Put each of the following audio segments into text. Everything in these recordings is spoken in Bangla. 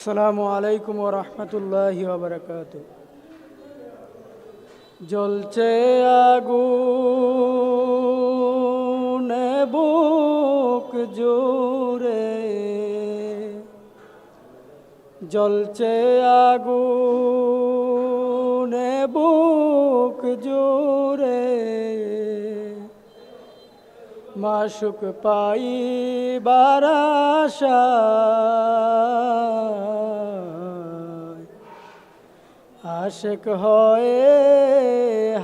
আসসালামু আলাইকুম রহমতুল্লাহ বারকাত জ্বলছে আগুন বুক জোরে জ্বলছে আগুন বুক জোরে মাসুক পাই বারাসা। আশেক হয়ে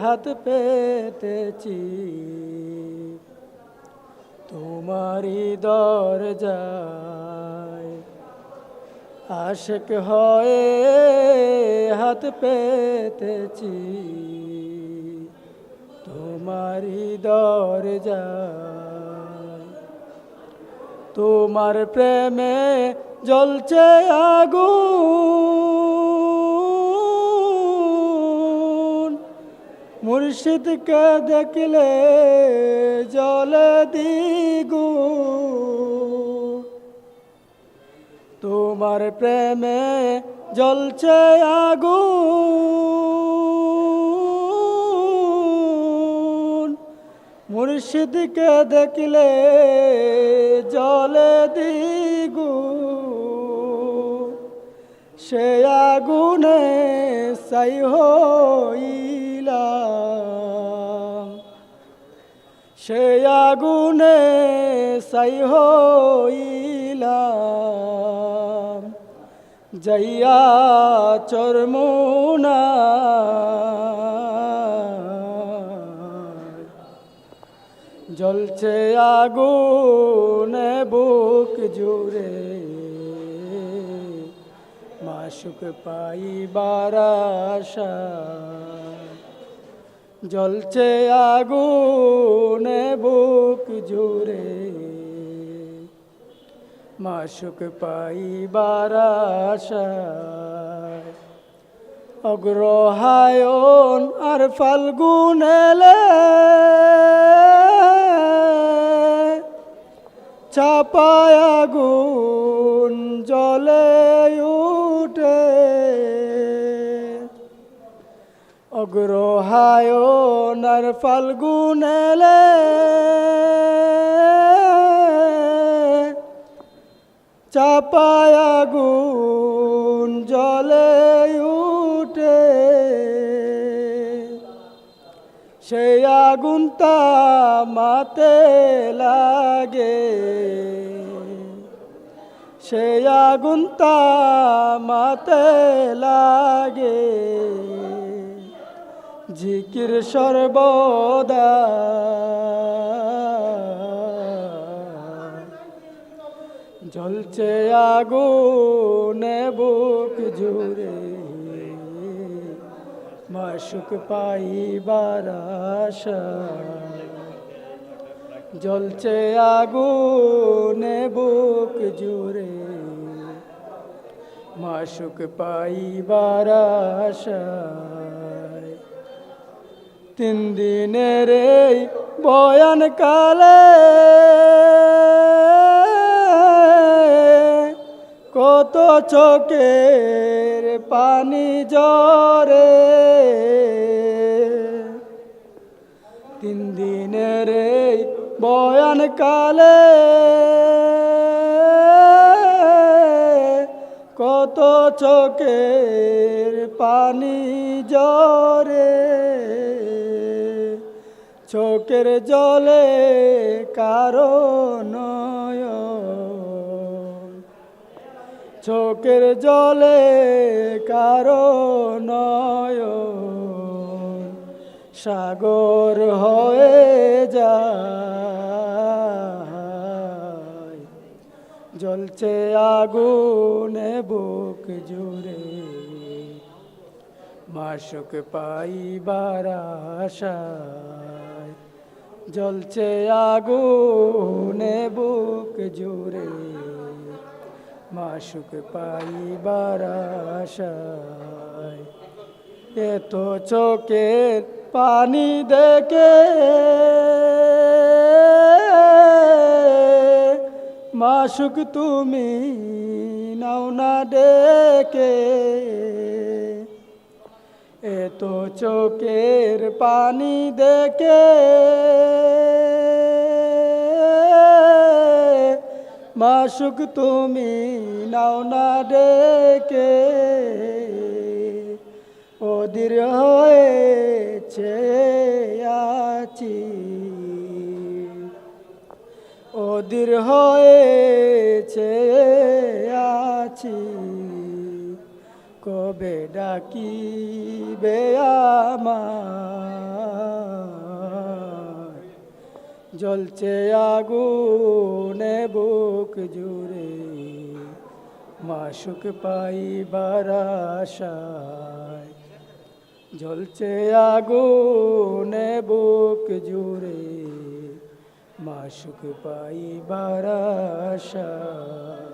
হাত পেতেছি। তোমারি দর যায় আশেক হয়ে হাত পেতেছি। তোমারি দর যায় তোমার প্রেমে জ্বলছে আগুন। মুর্শিদকে দেখলে জলে দিগু তোমার প্রেমে জ্বলছে আগুন। মুর্শিদকে দেখলে জলে দিগু। সে আগুনে সাই হইলাম সে আগুনে সাই হইলাম যাইয়া চরমুনা জ্বলছে আগুনে, বুক জুড়ে। মাসুক পাই বারাসা জ্বলছে আগুনে, বুক জুড়ে। মাসুক পাই বারাসা অগ্রহায়ণ আর ফাল্গুন এলে। চাপায় আগুন জলে উঠে। অগ্রহায়ণ আর ফাল্গুন এলে। চাপায় আগুন জলে উঠে সেই আগুন মাতে লাগে। সেই আগুন মাতে লাগে। জিকির সর্বদা। জ্বলছে আগুনে বুক জুড়ে। মাসুক পাই বারাসা জ্বলছে আগুনে বুক জুড়ে। মাসুক পাই বারাসা তিন দিনের বয়ান কালে কত চোখের পানি জরে তিন দিনের বয়ান কালে কত চোখের পানি জরে চোখের জলে কারণ চোখের জলে কারও নয়। সাগর হয়ে যায়। জ্বলছে আগুনে, বুক জুড়ে মাসুক পাই বারাসায় জ্বলছে আগুনে, বুক জুড়ে মাসুক পাই বারাসায় এত চোখের পানি দেখে মাসুক তুমি নাও না ডেকে। এত চোখের পানি দেখে মাসুক তুমি নাও না ডেকে ওদির হয়েছে আছি। ওদির হয়েছে আছি। কবে ডাকিবে আমার জ্বলছে আগুনে বুক জুড়ে মাসুক পাই বারাশায় জ্বলছে আগুনে বুক জুড়ে মাসুক পাই আশায়।